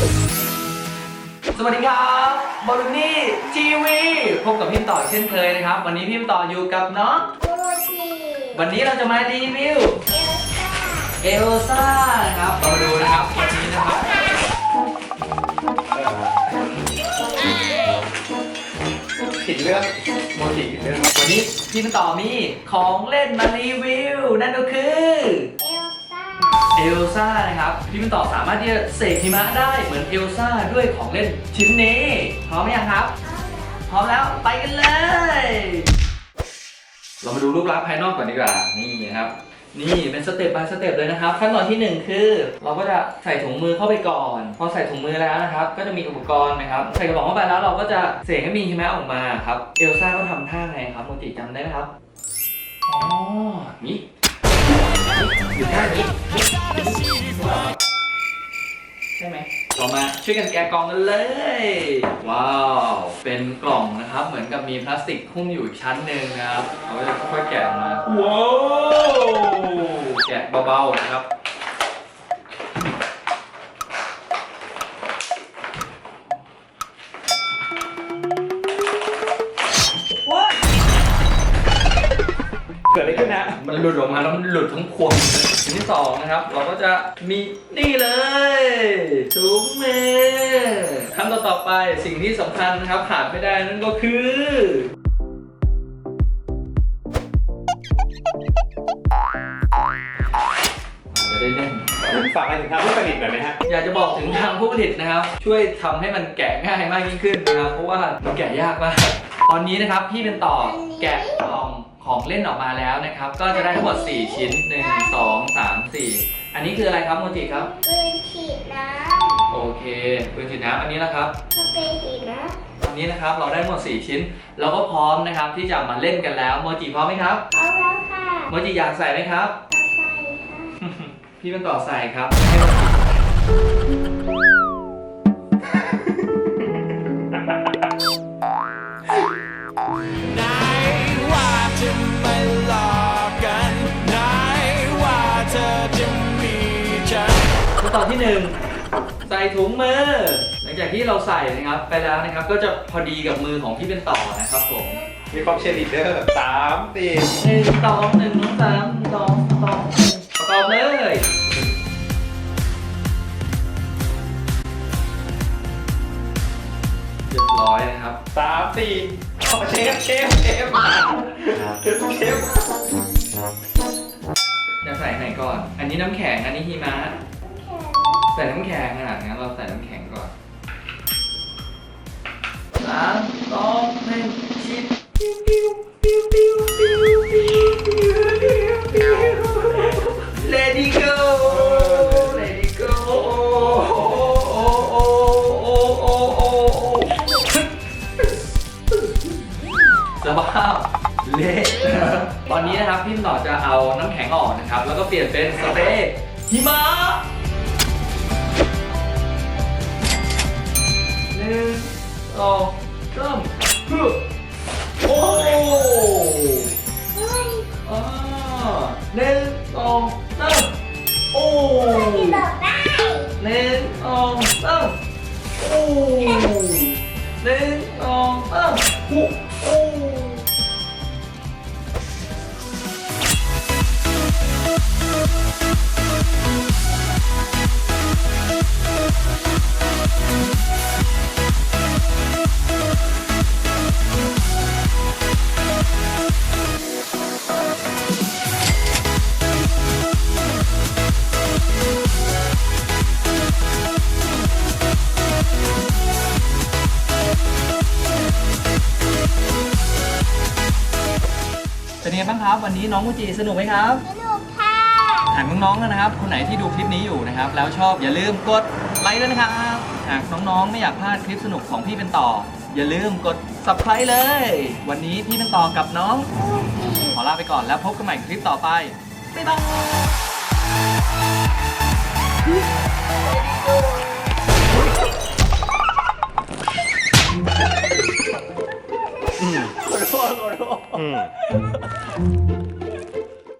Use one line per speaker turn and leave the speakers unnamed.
สวัสดีครับบอลลูนี่ทีวีพบกับพิมพ์ต่อเช่นเคยนะครับ วันนี้พิมพ์ต่ออยู่กับน้อง
โมจิ
วันนี้เราจะมารีวิว
เอลซ่า
เอลซ่านะครับเรามาดูนะครับวันนี้นะครับผิดเรื่องโมจิผิดเรื่องวันนี้พิมพ์ต่อมีของเล่นมารีวิวนั่นก็คือ
เอลซ่า
นะครับพี่เป็นต่อสามารถที่จะเสกหิมะได้เหมือนเอลซ่าด้วยของเล่นชิ้นนี้ พร้อมไหมยังครับ พร้อมแล้วไปกันเลย เรามาดูรูปลักษณ์ภายนอกก่อนดีกว่านี่นะครับนี่เป็นสเต็ป by สเต็ปเลยนะครับ ขั้นตอนที่หนึ่งคือ เราก็จะใส่ถุงมือเข้าไปก่อน พอใส่ถุงมือแล้วนะครับ ก็จะมีอุปกรณ์นะครับ ใส่กระป๋องเข้าไปแล้วเราก็จะเสกให้มีหิมะออกมาครับ เอลซ่าก็ทำท่าไงครับโมจิจำได้ไหมครับ อ๋อ นี่อยู่ท่านี้ ไหมต่อมาช่วยกันแกะกล่องกันเลย ว้าว เป็นกล่องนะครับ เหมือนกับมีพลาสติกหุ้มอยู่อีกชั้นหนึ่งนะครับ เราก็จะค่อยๆแกะออกมาว้าวแกะเบาๆนะครับ
เกิดอะไรขึ้นนะ
มันหลุดออกมาแล้วมันหลุดทั้งพวงชิ้นที่สองนะครับ เราก็จะมีนี่เลยถุงมือขั้นตอนต่อไปสิ่งที่สำคัญนะครับขาดไม่ได้นั่นก็คือจะได้เล่น
ฝากอะไรถึงทางผู้ผลิตหน่อยไหมฮะ
อยากจะบอกถึงทางผู้ผลิตนะครับ ช่วยทำให้มันแกะง่ายมากยิ่งขึ้นนะครับ เพราะว่ามันแกะยากมาก ตอนนี้นะครับพี่เป็นต่อแกะกล่อง ของเล่นออกมาแล้วนะครับ ก็จะได้ทั้งหมด 4 ชิ้น 1 2 3 4 อันนี้คืออะไรครับโมจิครับ
ปืนฉีดน้
โอเคปืนฉีดน้ำอันนี้นะครับำ
สเปรย์ฉีดน้
อันนี้นะครับเราได้ทั้งหมด 4 ชิ้น เราก็พร้อมนะครับที่จะมาเล่นกันแล้วโมจิพร้อมไหมครับำ
เอาแล้วค่ะ
โมจิอยากใส่ไหมครับ
เอาใส่ค่ะ
พี่เป็นต่อใส่ครับให้โมจิ
น
ขั้นตอนที่หนึ่งใส่ถุงมือ หลังจากที่เราใส่นะครับไปแล้วนะครับก็จะพอดีกับมือของพี่เป็นต่อนะครับผม
มีความเชียร์ลีดเดอร์สามสี่
หนึ่งสองหนึ่งสามสองสองประกอบเลยเรียบร้อยนะครับ
สามสี่เอาเชฟเชฟเชฟเชฟ
จะใส่ไหนก่อน อันนี้น้ำแข็ง อันนี้หิมะ ใส่น้ำแข็งอะงั้นเราใส่น้ำแข็งก่อนสามสองหนึ่งชิปปิ้วปิ้วปิ้วปิ้วปิ้วปิ้วปิ้วปิ้วปิ้ว Let it go Let it go โอ้โอ้โอ้โอ้โอ้โอ้สภาพเละตอนนี้นะครับพี่หน่อจะเอาน้ำแข็งออกนะครับ แล้วก็เปลี่ยนเป็นสเปรย์หิมะ หนึ่งสองสามฮึบโอ้
เฮ้ย
อ่าหนึ่งสองสามโอ้
ที่บอกได้
หนึ่งสองสามโอ้หนึ่งสองสามโอ้ ไงบ้างครับ วันนี้น้องมูจิสนุกไหมครับ
สนุกค่ะ
หากน้องๆนะครับ คนไหนที่ดูคลิปนี้อยู่นะครับ แล้วชอบอย่าลืมกดไลค์ด้วยนะครับหากน้องๆ ไม่อยากพลาดคลิปสนุกของพี่เป็นต่อ อย่าลืมกด subscribe เลย วันนี้พี่เป็นต่อกับน้อง
โมจิ
ขอลาไปก่อนแล้วพบกันใหม่คลิปต่อไปบ๊ายบาย
ข Thank you.